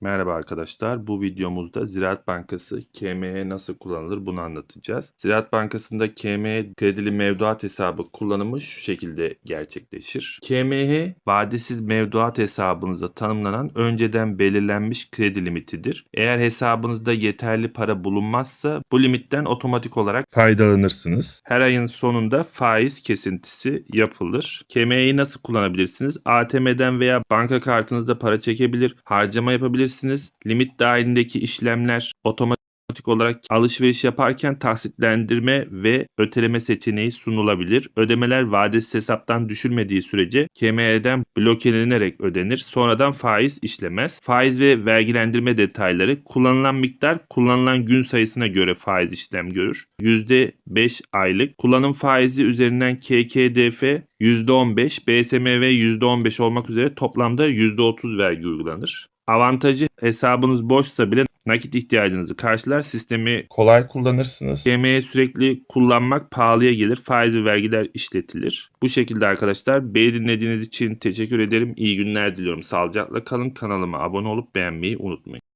Merhaba arkadaşlar. Bu videomuzda Ziraat Bankası KMH nasıl kullanılır bunu anlatacağız. Ziraat Bankası'nda KMH kredili mevduat hesabı kullanımı şu şekilde gerçekleşir. KMH vadesiz mevduat hesabınızda tanımlanan önceden belirlenmiş kredi limitidir. Eğer hesabınızda yeterli para bulunmazsa bu limitten otomatik olarak faydalanırsınız. Her ayın sonunda faiz kesintisi yapılır. KMH'yi nasıl kullanabilirsiniz? ATM'den veya banka kartınızda para çekebilir, harcama yapabilirsiniz. Limit dahilindeki işlemler otomatik olarak alışveriş yaparken taksitlendirme ve öteleme seçeneği sunulabilir. Ödemeler vadesiz hesaptan düşülmediği sürece KME'den blokelenerek ödenir. Sonradan faiz işlemez. Faiz ve vergilendirme detayları kullanılan miktar kullanılan gün sayısına göre faiz işlem görür. %5 aylık kullanım faizi üzerinden KKDF %15, BSMV %15 olmak üzere toplamda %30 vergi uygulanır. Avantajı hesabınız boşsa bile nakit ihtiyacınızı karşılar. Sistemi kolay kullanırsınız. GM'yi sürekli kullanmak pahalıya gelir. Faiz ve vergiler işletilir. Bu şekilde arkadaşlar. Beni dinlediğiniz için teşekkür ederim. İyi günler diliyorum. Sağlıcakla kalın. Kanalıma abone olup beğenmeyi unutmayın.